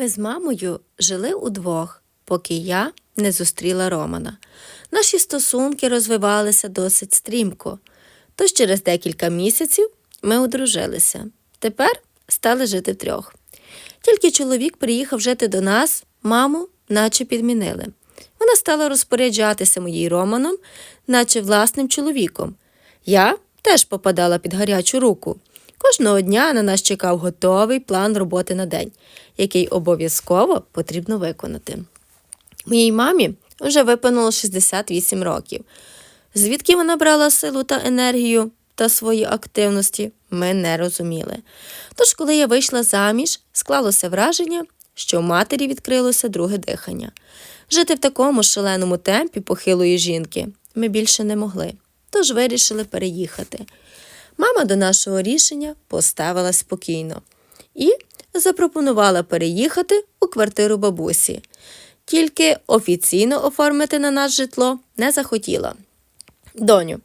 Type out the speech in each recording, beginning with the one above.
Ми з мамою жили удвох, поки я не зустріла Романа. Наші стосунки розвивалися досить стрімко, тож через декілька місяців ми одружилися. Тепер стали жити втрьох. Тільки чоловік приїхав жити до нас, маму наче підмінили. Вона стала розпоряджатися моїй Романом, наче власним чоловіком. Я теж попадала під гарячу руку. Кожного дня на нас чекав готовий план роботи на день, який обов'язково потрібно виконати. Моїй мамі вже виповнило 68 років. Звідки вона брала силу та енергію та свої активності, ми не розуміли. Тож, коли я вийшла заміж, склалося враження, що у матері відкрилося друге дихання. Жити в такому шаленому темпі похилої жінки ми більше не могли, тож вирішили переїхати. Мама до нашого рішення поставила спокійно і запропонувала переїхати у квартиру бабусі. Тільки офіційно оформити на нас житло не захотіла. Доню,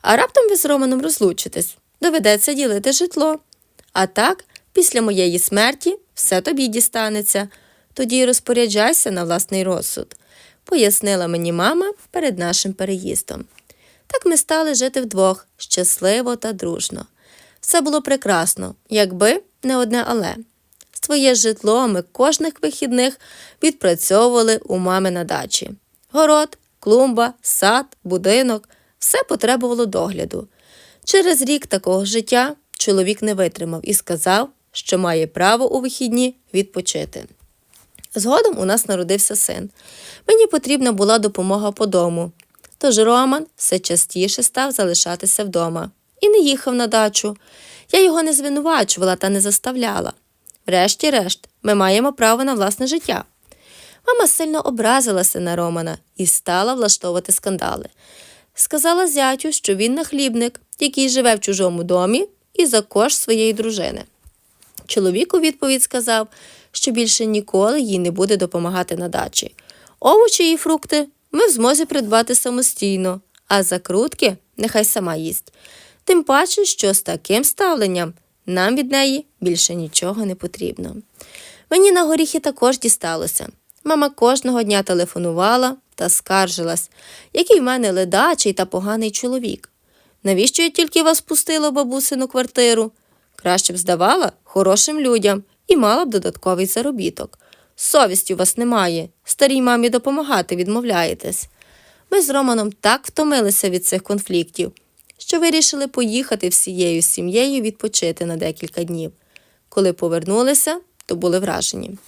а раптом ви з Романом розлучитесь, доведеться ділити житло. А так, після моєї смерті все тобі дістанеться, тоді й розпоряджайся на власний розсуд, пояснила мені мама перед нашим переїздом. Так ми стали жити вдвох, щасливо та дружно. Все було прекрасно, якби не одне але. Своє житло ми кожних вихідних відпрацьовували у мами на дачі. Город, клумба, сад, будинок все потребувало догляду. Через рік такого життя чоловік не витримав і сказав, що має право у вихідні відпочити. Згодом у нас народився син. Мені потрібна була допомога по дому. Тож Роман все частіше став залишатися вдома і не їхав на дачу. Я його не звинувачувала та не заставляла. Врешті-решт, ми маємо право на власне життя. Мама сильно образилася на Романа і стала влаштовувати скандали. Сказала зятю, що він нахлібник, який живе в чужому домі і за кошт своєї дружини. Чоловік у відповідь сказав, що більше ніколи їй не буде допомагати на дачі. Овочі і фрукти ми в змозі придбати самостійно, а закрутки нехай сама їсть. Тим паче, що з таким ставленням нам від неї більше нічого не потрібно. Мені на горіхи також дісталося. Мама кожного дня телефонувала та скаржилась, який в мене ледачий та поганий чоловік. Навіщо я тільки вас пустила в бабусину квартиру? Краще б здавала хорошим людям і мала б додатковий заробіток. Совісті у вас немає, старій мамі допомагати відмовляєтесь. Ми з Романом так втомилися від цих конфліктів, що вирішили поїхати всією сім'єю відпочити на декілька днів. Коли повернулися, то були вражені.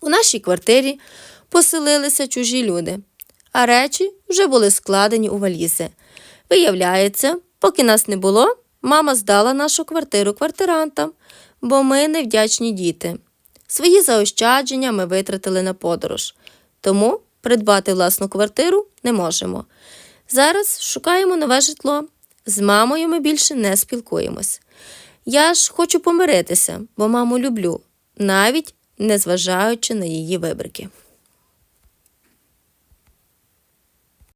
У нашій квартирі поселилися чужі люди, а речі вже були складені у валізи. Виявляється, поки нас не було, мама здала нашу квартиру квартирантам, бо ми невдячні діти. Свої заощадження ми витратили на подорож, тому придбати власну квартиру не можемо. Зараз шукаємо нове житло. З мамою ми більше не спілкуємось. Я ж хочу помиритися, бо маму люблю, навіть незважаючи на її вибрики.